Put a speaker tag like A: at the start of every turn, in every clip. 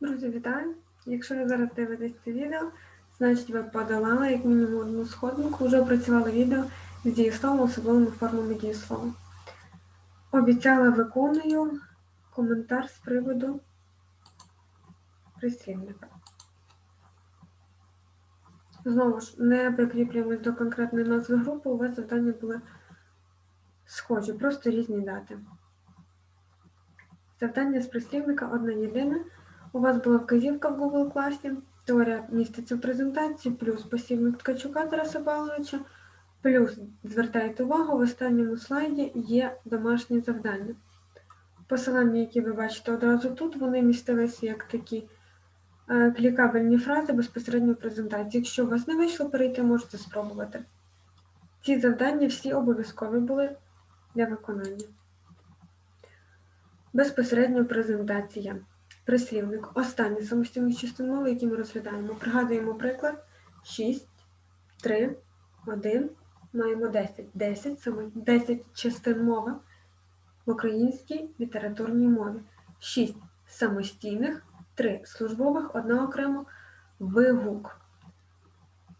A: Друзі, вітаю! Якщо ви зараз дивитесь це відео, значить ви подолали як мінімум одну сходинку, вже опрацювали відео з дієсловом, особливими формами дієслова. Обіцяла виконую коментар з приводу прислівника. Знову ж, не прикріплюємось до конкретної назви групи, у вас завдання були схожі, просто різні дати. Завдання з прислівника одне єдине. У вас була вказівка в Google класі, теорія міститься в презентації, плюс посібник Ткачука Тараса Павловича, плюс звертайте увагу, в останньому слайді є домашнє завдання. Посилання, які ви бачите одразу тут, вони містилися як такі е, клікабельні фрази безпосередньо в презентації. Якщо у вас не вийшло перейти, можете спробувати. Ці завдання всі обов'язкові були для виконання. Безпосередньо презентація. Прислівник. Останній самостійний частин мови, який ми розглядаємо. Пригадуємо приклад 6, 3, 1. Маємо 10. 10, саме 10 частин мови в українській літературній мові. 6 самостійних, 3 службових, одна окремо вигук.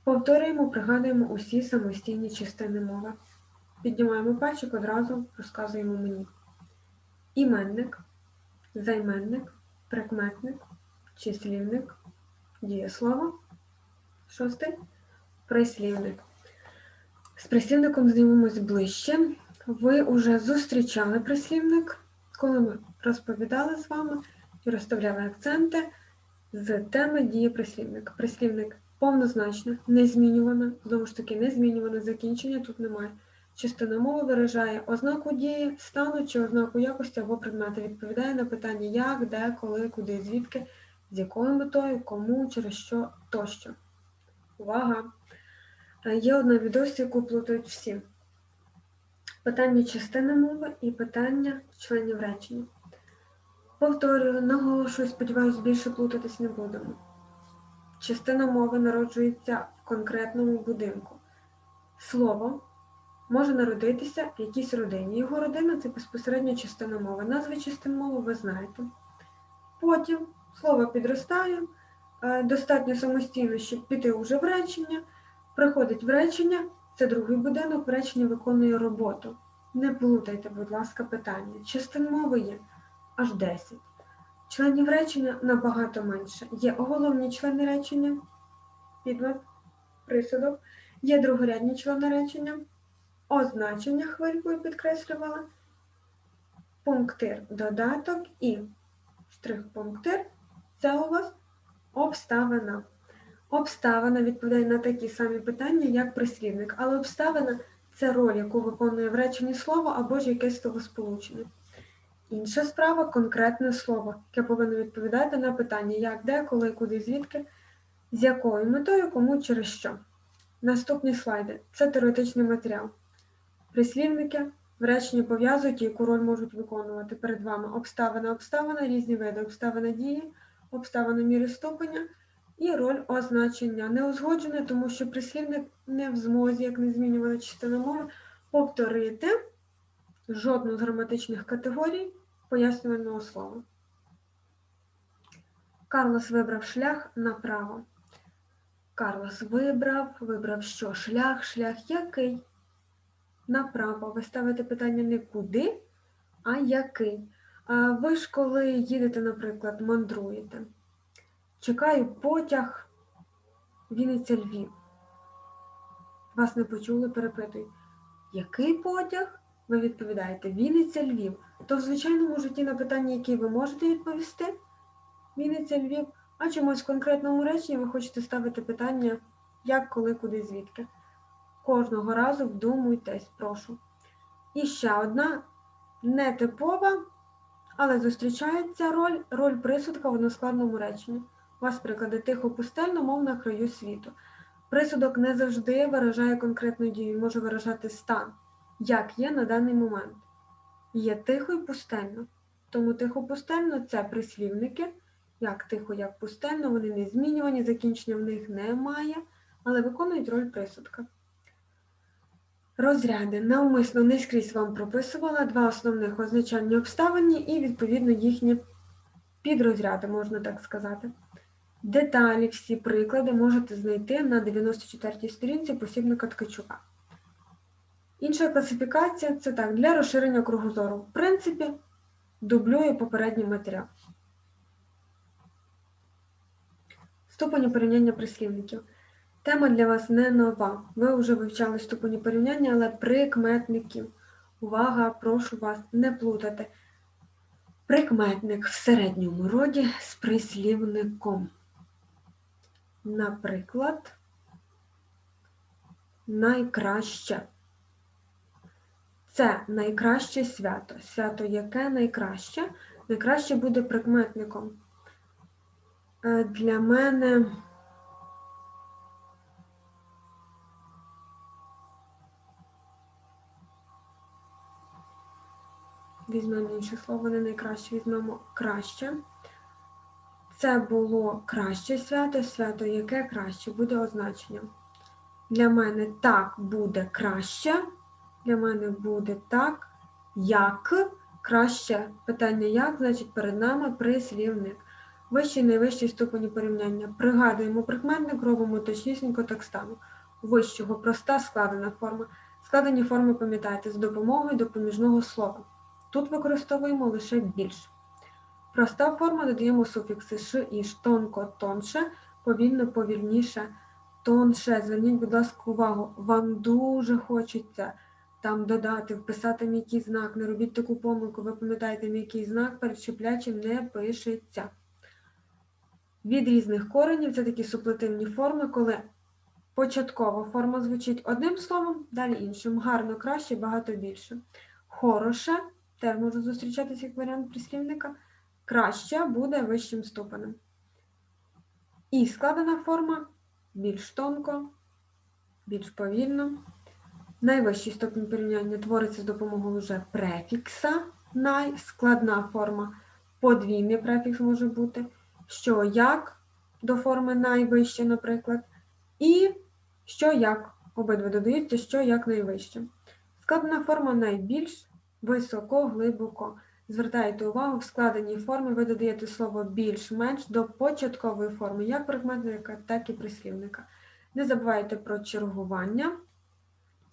A: Повторюємо, пригадуємо усі самостійні частини мови. Піднімаємо пальчик, одразу розказуємо мені. Іменник, займенник, прикметник, числівник, дієслово. Шостий прислівник. З прислівником знайомимось ближче. Ви вже зустрічали прислівник, коли ми розповідали з вами і розставляли акценти з теми дії прислівника. Прислівник повнозначно, незмінюване, знову ж таки, незмінюване закінчення тут немає. Частина мови виражає ознаку дії, стану чи ознаку якості або предмету. Відповідає на питання як, де, коли, куди, звідки, з якою метою, кому, через що тощо. Увага! Е, Є одна відомість, яку плутають всі. Питання частини мови і питання членів речення. Повторюю, наголошую, сподіваюся, більше плутатись не будемо. Частина мови народжується в конкретному будинку. Слово може народитися в якійсь родині. Його родина це безпосередньо частина мови. Назви частин мови ви знаєте. Потім слово підростає, е, достатньо самостійно, щоб піти уже в речення. Приходить в речення, це другий будинок, в реченні виконує роботу. Не плутайте, будь ласка, питання. Частин мови є аж 10. Членів речення набагато менше. Є оголовні члени речення, підмет, присудок, є другорядні члени речення означення хвилькою підкреслювала, пунктир додаток і штрих-пунктир це у вас обставина. Обставина відповідає на такі самі питання, як прислівник, але обставина це роль, яку виконує в реченні слово або ж якесь словосполучення. Інша справа конкретне слово, яке повинно відповідати на питання, як, де, коли, куди, звідки, з якою метою, кому через що. Наступні слайди це теоретичний матеріал. Прислівники в реченні пов'язують, яку роль можуть виконувати перед вами обставина обставина, різні види обставина дії, обставина міри ступеня і роль означення. Не узгоджене, тому що прислівник не в змозі, як не змінювана частина мови, повторити жодну з граматичних категорій пояснювального слова. Карлос вибрав шлях направо. Карлос вибрав, вибрав що? Шлях, шлях який? Направо. Ви ставите питання не куди, а який. А ви ж коли їдете, наприклад, мандруєте. Чекаю потяг Вінниця Львів. Вас не почули, перепитують. Який потяг? Ви відповідаєте Вінниця Львів. То в звичайному житті на питання, які ви можете відповісти, Вінниця Львів, а чомусь в конкретному реченні ви хочете ставити питання як, коли, куди, звідки. Кожного разу вдумуйтесь, прошу. І ще одна нетипова, але зустрічається роль, роль присудка в односкладному реченні. У вас приклади тихо пустельно, мов на краю світу. Присудок не завжди виражає конкретну дію, може виражати стан, як є на даний момент. Є тихо і пустельно. Тому тихо пустельно це прислівники, як тихо, як пустельно, вони не змінювані, закінчення в них немає, але виконують роль присудка. Розряди навмисно не скрізь вам прописувала два основних означальні обставини і, відповідно, їхні підрозряди, можна так сказати. Деталі, всі приклади можете знайти на 94-й сторінці посібника Ткачука. Інша класифікація це так, для розширення кругозору. В принципі, дублює попередній матеріал. Ступені порівняння прислівників. Тема для вас не нова. Ви вже вивчали ступені порівняння, але прикметників. Увага, прошу вас не плутати. Прикметник в середньому роді з прислівником. Наприклад, найкраще. Це найкраще свято. Свято яке найкраще? Найкраще буде прикметником. Е, Для мене візьмемо інше слово, не найкраще, візьмемо краще. Це було краще свято, свято яке краще буде означенням. Для мене так буде краще. Для мене буде так, як краще. Питання як, значить, перед нами прислівник. Вищий найвищий ступені порівняння. Пригадуємо прикметник, робимо точнісінько так само. Вищого проста складена форма. Складені форми пам'ятайте з допомогою допоміжного слова. Тут використовуємо лише більш. Проста форма додаємо суфікси ш і ш, тонко, тонше, повільно, повільніше, тонше. Зверніть, будь ласка, увагу, вам дуже хочеться там додати, вписати м'який знак. Не робіть таку помилку, ви пам'ятаєте, м'який знак перед щеплячим не пишеться. Від різних коренів це такі суплетивні форми, коли початкова форма звучить одним словом, далі іншим. Гарно, краще, багато більше. Хороше теж може зустрічатися як варіант прислівника. Краще буде вищим ступенем. І складена форма більш тонко, більш повільно. Найвищий ступінь порівняння твориться з допомогою вже префікса. Найскладна форма подвійний префікс може бути. Що як до форми найвище, наприклад. І що як. Обидва додаються, що як найвище. Складена форма найбільш високо, глибоко. Звертайте увагу, в складеній формі ви додаєте слово більш-менш до початкової форми, як прикметника, так і прислівника. Не забувайте про чергування.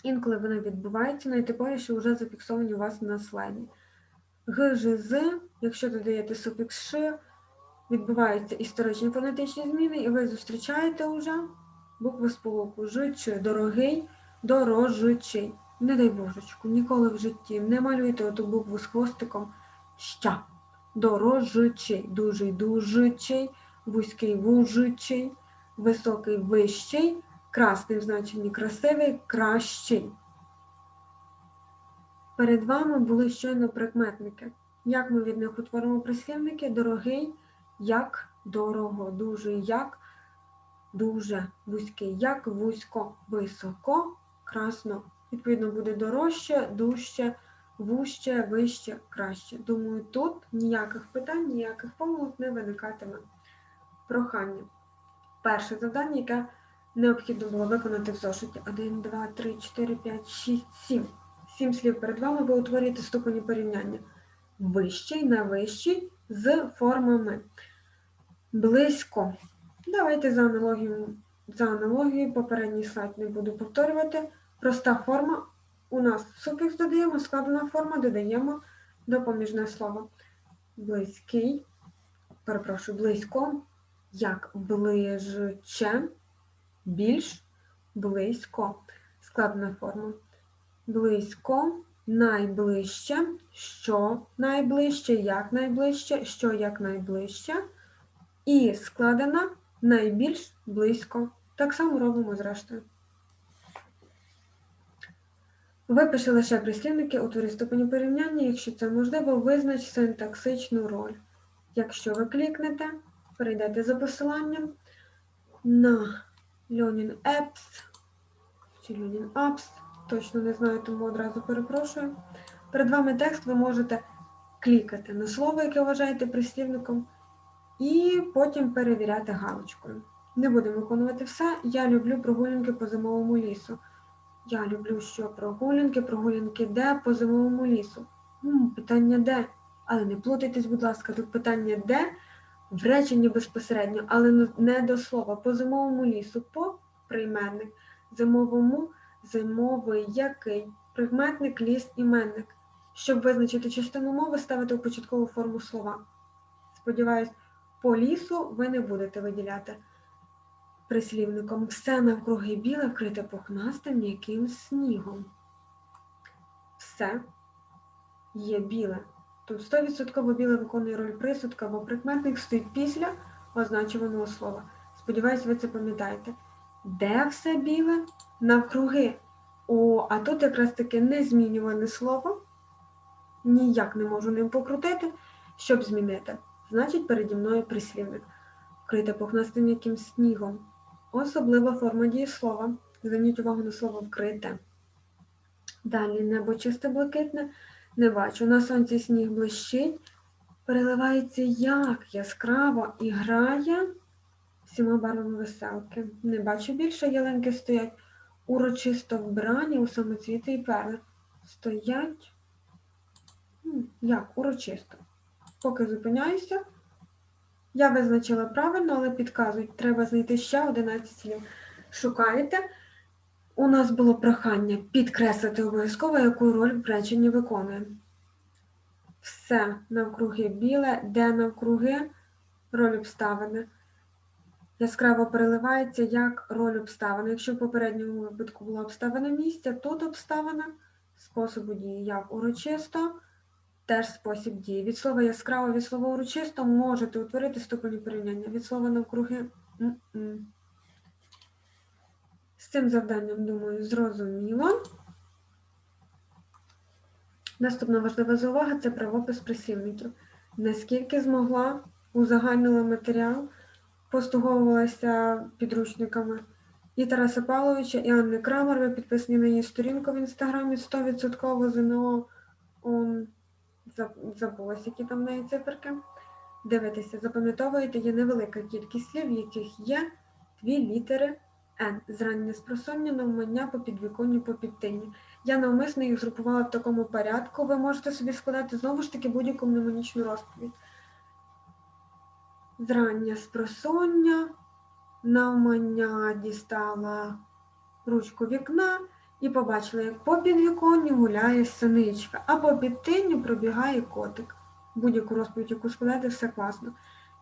A: Інколи вони відбуваються, найтиповіші вже зафіксовані у вас на слайді. Г, Ж, З, якщо додаєте суфікс Ш, відбуваються історичні фонетичні зміни, і ви зустрічаєте вже букву сполуку Ж, Ч, дорогий, дорожичий. Не дай божечку, ніколи в житті не малюйте оту букву з хвостиком ща. Дорожичий, дужий дужичий, вузький вужичий, високий вищий, красний в значенні красивий, кращий. Перед вами були щойно прикметники. Як ми від них утворимо прислівники? Дорогий, як дорого, дужий, як дуже, вузький, як вузько, високо, красно. Відповідно, буде дорожче, дужче, вужче, вище, краще. Думаю, тут ніяких питань, ніяких помилок не виникатиме. Прохання. Перше завдання, яке необхідно було виконати в зошиті. 1, 2, 3, 4, 5, 6, 7. Сім слів перед вами ви утворюєте ступені порівняння. Вищий, найвищий з формами. Близько. Давайте за аналогією, за аналогією попередній слайд не буду повторювати. Проста форма. У нас суфікс додаємо, складена форма додаємо допоміжне слово. Близький, перепрошую, близько, як ближче, більш, близько, складена форма. Близько, найближче, що найближче, як найближче, що як найближче. І складена найбільш близько. Так само робимо зрештою. Випиши лише прислівники у творі ступені порівняння, якщо це можливо, визнач синтаксичну роль. Якщо ви клікнете, перейдете за посиланням на Learning Apps чи Learning Apps, точно не знаю, тому одразу перепрошую. Перед вами текст ви можете клікати на слово, яке вважаєте прислівником, і потім перевіряти галочкою. Не будемо виконувати все. Я люблю прогулянки по зимовому лісу. Я люблю що прогулянки, прогулянки де по зимовому лісу. М, питання де? Але не плутайтесь, будь ласка, тут питання де в реченні безпосередньо, але не- не до слова. По зимовому лісу, по прийменник, зимовому, зимовий, який, прикметник, ліс, іменник. Щоб визначити частину мови, ставити у початкову форму слова. Сподіваюсь, по лісу ви не будете виділяти прислівником. Все навкруги біле вкрите пухнастим м'яким снігом. Все є біле. Тут 100% біле виконує роль присудка, бо прикметник стоїть після означуваного слова. Сподіваюсь, ви це пам'ятаєте. Де все біле? Навкруги. О, а тут якраз таки незмінюване слово. Ніяк не можу ним покрутити, щоб змінити. Значить, переді мною прислівник. Вкрите пухнастим яким снігом. Особлива форма дієслова. Зверніть увагу на слово вкрите. Далі небо чисте блакитне. Не бачу. На сонці сніг блищить. Переливається як яскраво і грає всіма барвами веселки. Не бачу більше ялинки стоять. Урочисто вбрані у самоцвіти і перли. Стоять. Як? Урочисто. Поки зупиняюся. Я визначила правильно, але підказують, треба знайти ще 11 слів. Шукаєте. У нас було прохання підкреслити обов'язково, яку роль в реченні виконує. Все навкруги біле, де навкруги роль обставини. Яскраво переливається як роль обставини. Якщо в попередньому випадку була обставина місця, тут обставина способу дії як урочисто, теж спосіб дії. Від слова яскраво, від слова урочисто можете утворити ступені порівняння. Від слова навкруги. м-м. З цим завданням, думаю, зрозуміло. Наступна важлива заувага це правопис прислівників. Наскільки змогла, узагальнила матеріал, постуговувалася підручниками і Тараса Павловича, і Анни Крамер. Ви підписані на її сторінку в інстаграмі 100% ЗНО. Забулась, які там в неї циферки. Дивитеся, запам'ятовуєте, є невелика кількість слів, яких є дві літери Н. Зрання спросоння, навмання по підвіконню, по підтинні. Я навмисно їх згрупувала в такому порядку. Ви можете собі складати знову ж таки будь-яку мнемонічну розповідь. Зрання спросоння, навмання дістала ручку вікна і побачила, як по підвіконню гуляє синичка, а по підтинню пробігає котик. Будь-яку розповідь, яку складаєте, все класно.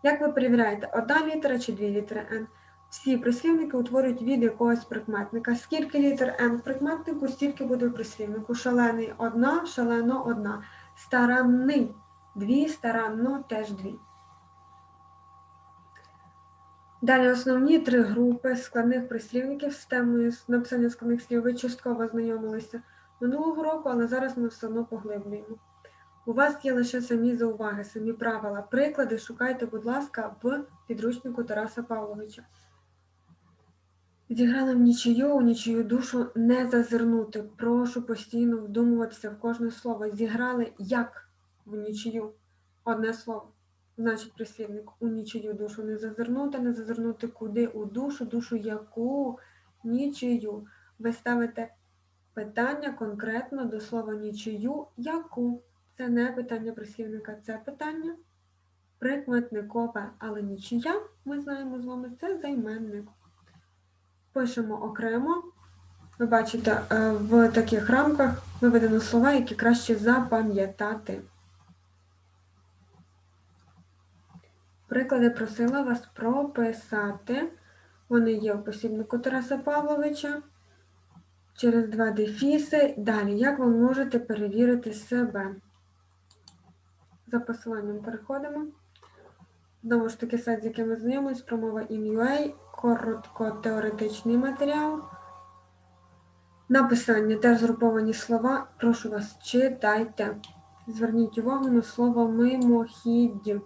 A: Як ви перевіряєте, одна літера чи дві літери Н? Всі прислівники утворюють від якогось прикметника. Скільки літер Н в прикметнику, стільки буде в прислівнику. Шалений одна, шалено одна. Старанний дві, старанно теж дві. Далі основні три групи складних прислівників з темою написання складних слів ви частково знайомилися минулого року, але зараз ми все одно поглиблюємо. У вас є лише самі зауваги, самі правила. Приклади шукайте, будь ласка, в підручнику Тараса Павловича. Зіграли в нічию, у нічию душу не зазирнути. Прошу постійно вдумуватися в кожне слово. Зіграли як в нічию. Одне слово. Значить, прислівник у нічию душу не зазирнути, не зазирнути куди у душу, душу яку нічию. Ви ставите питання конкретно до слова нічию яку. Це не питання прислівника, це питання прикметникове, але нічия, ми знаємо з вами, це займенник. Пишемо окремо. Ви бачите, е, в таких рамках виведено слова, які краще запам'ятати. Приклади просила вас прописати. Вони є в посібнику Тараса Павловича. Через два дефіси. Далі, як ви можете перевірити себе? За посиланням переходимо. Знову ж таки, сайт, з яким ми знайомились, промова in.ua, коротко-теоретичний матеріал. Написання теж згруповані слова. Прошу вас, читайте. Зверніть увагу на слово мимохідь.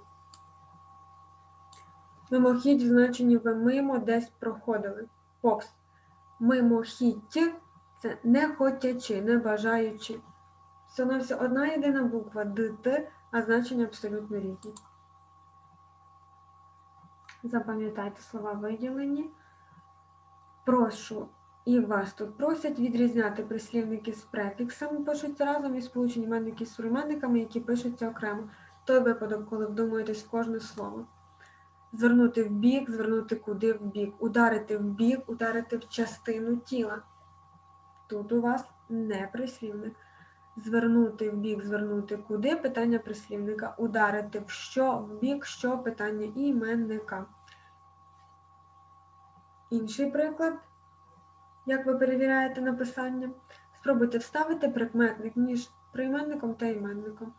A: Мимохідь в значенні ви мимо десь проходили. Повз. Мимохідь це не хотячи, не бажаючи. Становиться одна єдина буква Д, Т, а значення абсолютно різні. Запам'ятайте слова виділені. Прошу і вас тут просять відрізняти прислівники з префіксами, пишуться разом і сполучені іменники з прийменниками, які пишуться окремо. той випадок, коли вдумуєтесь в кожне слово. Звернути в бік, звернути куди в бік, ударити в бік, ударити в частину тіла. Тут у вас не прислівник. Звернути в бік, звернути куди питання прислівника, ударити в що, в бік, що? Питання іменника. Інший приклад, як ви перевіряєте написання, спробуйте вставити прикметник між прийменником та іменником,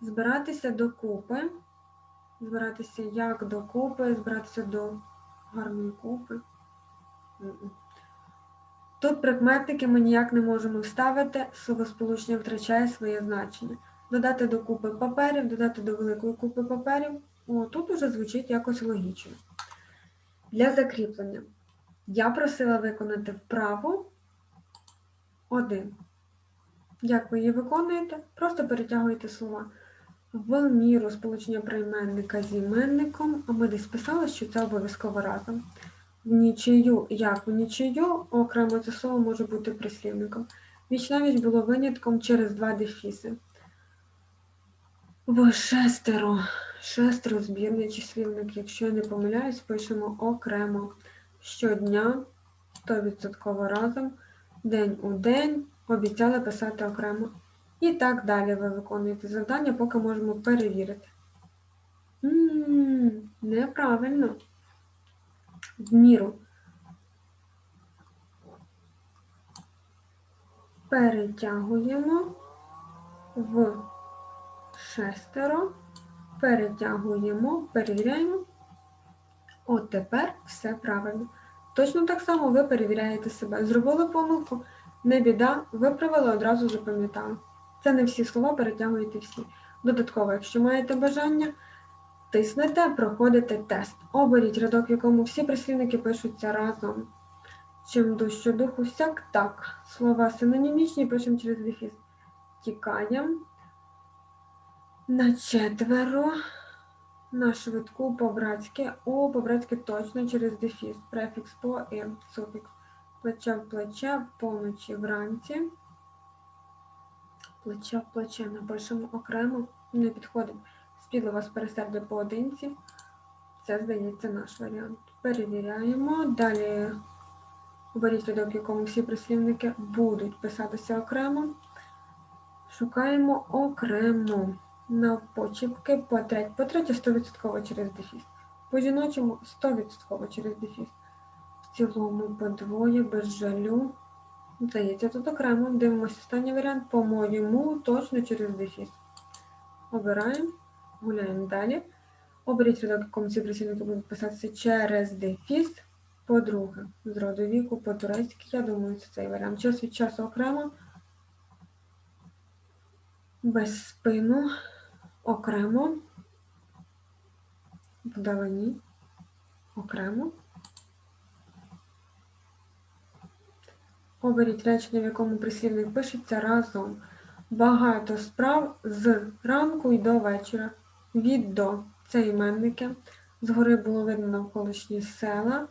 A: збиратися докупи, збиратися як докупи, збиратися до гарної купи. Тут прикметники ми ніяк не можемо вставити, словосполучення втрачає своє значення. Додати до купи паперів, додати до великої купи паперів. О, тут уже звучить якось логічно. Для закріплення я просила виконати вправу 1. Як ви її виконуєте? Просто перетягуєте слова в міру сполучення прийменника з іменником, а ми десь писали, що це обов'язково разом. В нічию, як в нічию, окремо це слово може бути прислівником. Віч було винятком через два дефіси. В шестеро. Шестеро збірний числівник, якщо я не помиляюсь, пишемо окремо. Щодня 100% разом, день у день, обіцяли писати окремо. І так далі ви виконуєте завдання, поки можемо перевірити. М, неправильно. В міру. Перетягуємо в шестеро, перетягуємо, перевіряємо. От тепер все правильно. Точно так само ви перевіряєте себе. Зробили помилку, не біда, виправили, одразу запам'ятали. Це не всі слова, перетягуєте всі. Додатково, якщо маєте бажання, тиснете, проходите тест. Оберіть рядок, в якому всі прислівники пишуться разом. Чим дужче духу сяк, так. Слова синонімічні пишемо через дефіс. Тікаємо. На четверо. На швидку по-братськи. О, по-братськи точно через дефіс. Префікс по і суфікс. Плече в плече, поночі вранці. Плече в плече напишемо окремо, не підходить. Спідло вас пересердя поодинці. Це, здається, наш варіант. Перевіряємо. Далі оберіть рядок, в якому всі прислівники будуть писатися окремо. Шукаємо окремо. Навпочіпки по треть. По третє 100% через дефіс. По жіночому 100% через дефіс. В цілому по двоє, без жалю. Здається, тут окремо. Дивимося останній варіант. По-моєму, точно через дефіс. Обираємо, гуляємо далі. Оберіть рядок, якому ці працівники будуть писатися через дефіс. По-друге, з роду віку, по-турецьки. Я думаю, це цей варіант. Час від часу окремо. Без спину. Окремо. Вдалині. Окремо. Оберіть речення, в якому прислівник пишеться разом. Багато справ з ранку й до вечора. Від до це іменники. Згори було видно навколишні села.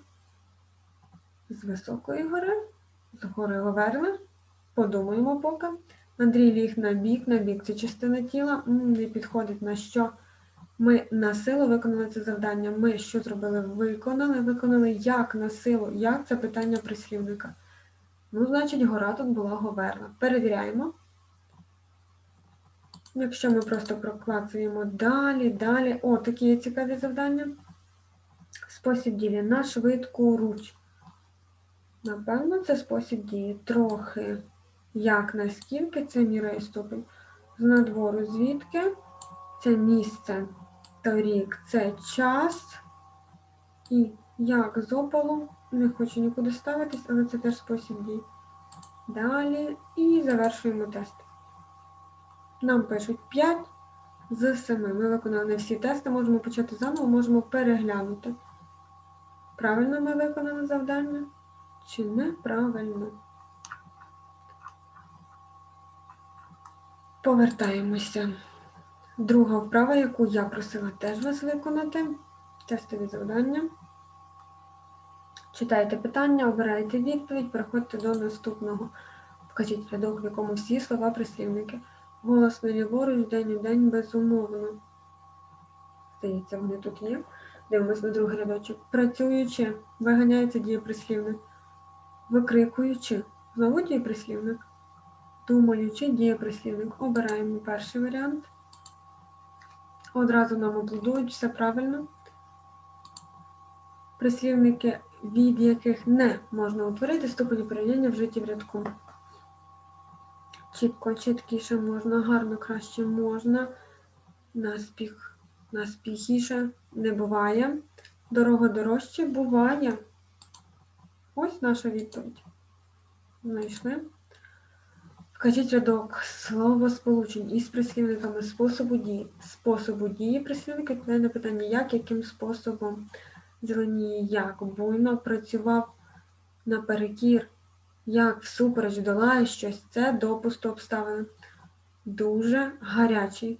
A: З високої гори. З гори Говерли. Подумаємо поки. Андрій ліг на бік, на бік це частина тіла. Не підходить на що. Ми на силу виконали це завдання. Ми що зробили? Виконали, виконали як на силу. Як це питання прислівника. Ну, значить, гора тут була Говерла. Перевіряємо. Якщо ми просто проклацуємо далі, далі. О, такі цікаві завдання. Спосіб дії на швидку руч. Напевно, це спосіб дії. Трохи. Як наскільки це міра і ступень. З надвору звідки? Це місце. Торік це час. І як з опалу. Не хочу нікуди ставитись, але це теж спосіб дій. Далі і завершуємо тест. Нам пишуть 5 з 7. Ми виконали всі тести, можемо почати заново, можемо переглянути. Правильно ми виконали завдання? Чи неправильно? Повертаємося. Друга вправа, яку я просила теж вас виконати. Тестові завдання. Читайте питання, обирайте відповідь, переходьте до наступного. Вкажіть рядок, в якому всі слова прислівники. Голосно ліворуч, день у день, безумовно. Здається, вони тут є. Дивимось на другий рядочок. Працюючи, виганяється дієприслівник. Викрикуючи, знову дієприслівник. Думаючи, дієприслівник. Обираємо перший варіант. Одразу нам аплодують, все правильно. Прислівники, від яких не можна утворити ступені порівняння в житті в рядку. Чітко, чіткіше можна, гарно, краще можна. Наспіх, наспіхіше не буває. Дорого дорожче буває. Ось наша відповідь. Знайшли. Вкажіть рядок словосполучень із прислівниками способу дії. Способу дії прислівника на питання як, яким способом зеленіє як, буйно працював наперекір, як всупереч долає щось, це допусту обставини. Дуже гарячий.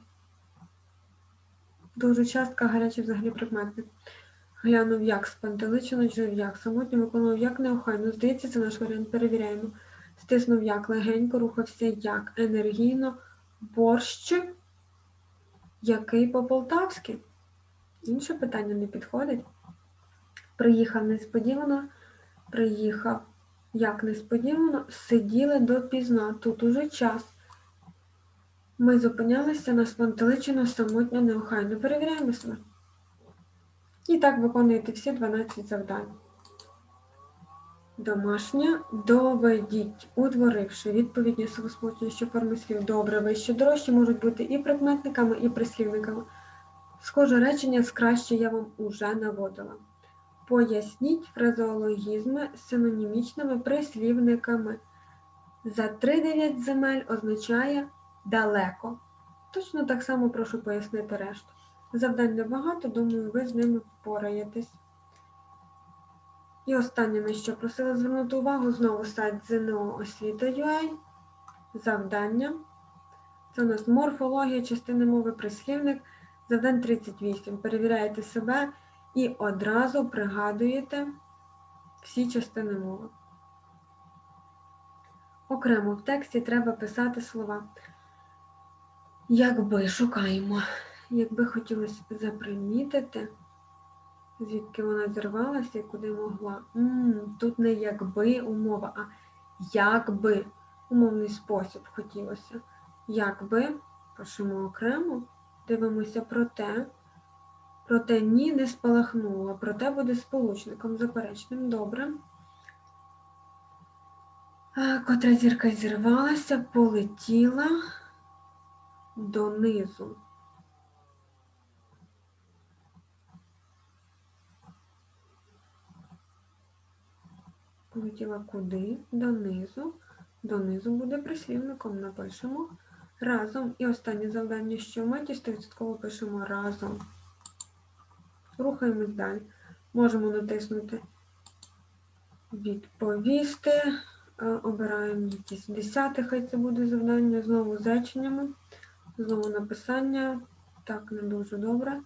A: Дуже частка гарячий взагалі прикметник. Глянув як спантеличено, жив як самотньо, виконував як неохайно. Здається, це наш варіант. Перевіряємо. Стиснув як легенько, рухався як енергійно, борщ, який по-полтавськи. Інше питання не підходить. Приїхав несподівано, приїхав як несподівано, сиділи допізна. Тут уже час. Ми зупинялися на спантеличено самотньо неохайно. Перевіряємо себе. І так виконуєте всі 12 завдань. Домашнє доведіть, утворивши відповідні словосполучення, що форми слів добре, вище, дорожче можуть бути і прикметниками, і прислівниками. Схоже речення з краще я вам уже наводила. Поясніть фразеологізми з синонімічними прислівниками. За 3-9 земель означає далеко. Точно так само прошу пояснити решту. Завдань небагато, думаю, ви з ними впораєтесь. І останнє, на що просила звернути увагу, знову сайт ЗНО освіта.ua. Завдання. Це у нас морфологія, частини мови, прислівник. Завдань 38. Перевіряєте себе і одразу пригадуєте всі частини мови. Окремо в тексті треба писати слова. Якби шукаємо, якби хотілося запримітити, звідки вона зірвалася і куди могла. М -м, тут не якби умова, а якби умовний спосіб хотілося. Якби пишемо окремо, дивимося про те, проте ні не спалахнуло, проте буде сполучником заперечним. Добре. Котра зірка зірвалася, полетіла донизу. Полетіла куди? Донизу. Донизу буде прислівником. Напишемо разом. І останнє завдання, що в меті 100% пишемо разом. Рухаємось далі. Можемо натиснути Відповісти. Обираємо якісь десяти, хай це буде завдання. Знову з реченнями. Знову написання. Так, не дуже добре.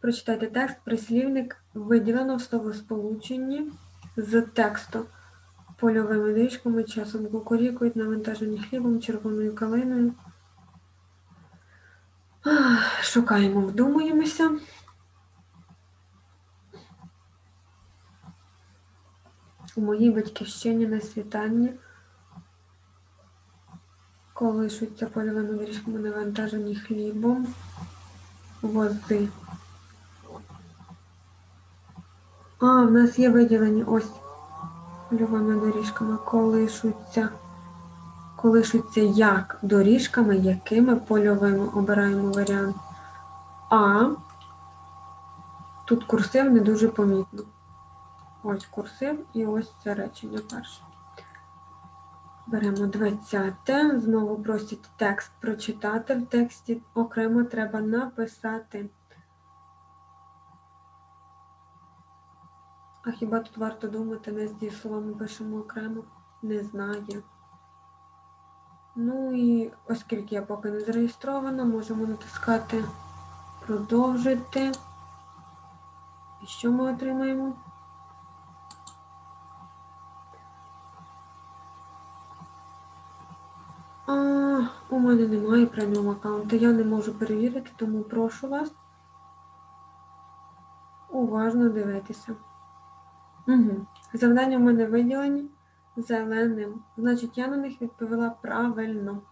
A: Прочитайте текст, прислівник виділено в словосполученні з тексту польовими дичками, часом кукурікують, навантажені хлібом, червоною калиною. Шукаємо, вдумуємося. У моїй батьківщині на світанні колишуться польовими доріжками навантажені хлібом, вози. А, в нас є виділені ось польовими доріжками, колишуться. Колишуться як доріжками, якими польовими обираємо варіант. А тут курсив не дуже помітно. Ось курсив і ось це речення перше. Беремо 20. Знову просять текст прочитати. В тексті окремо треба написати. А хіба тут варто думати, не з дієсловами пишемо окремо? Не знаю. Ну і оскільки я поки не зареєстрована, можемо натискати продовжити. І що ми отримаємо? А, у мене немає преміум аккаунту, я не можу перевірити, тому прошу вас уважно дивитися. Угу. Завдання в мене виділені зеленим. Значить, я на них відповіла правильно.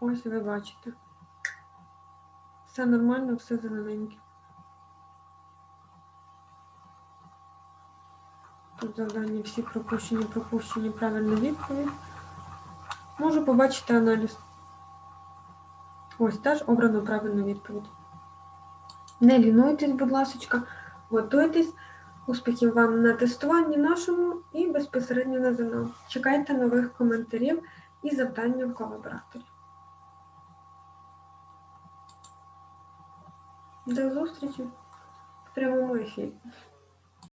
A: Ось ви бачите. Все нормально, все зелененьке. Тут завдання всі пропущені, пропущені, правильна відповідь. Можу побачити аналіз. Ось теж обрано правильну відповідь. Не лінуйтесь, будь ласка, готуйтесь. Успіхів вам на тестуванні нашому і безпосередньо на ЗНО. Чекайте нових коментарів і завдання в колабораторі. До зустрічі в прямому ефірі.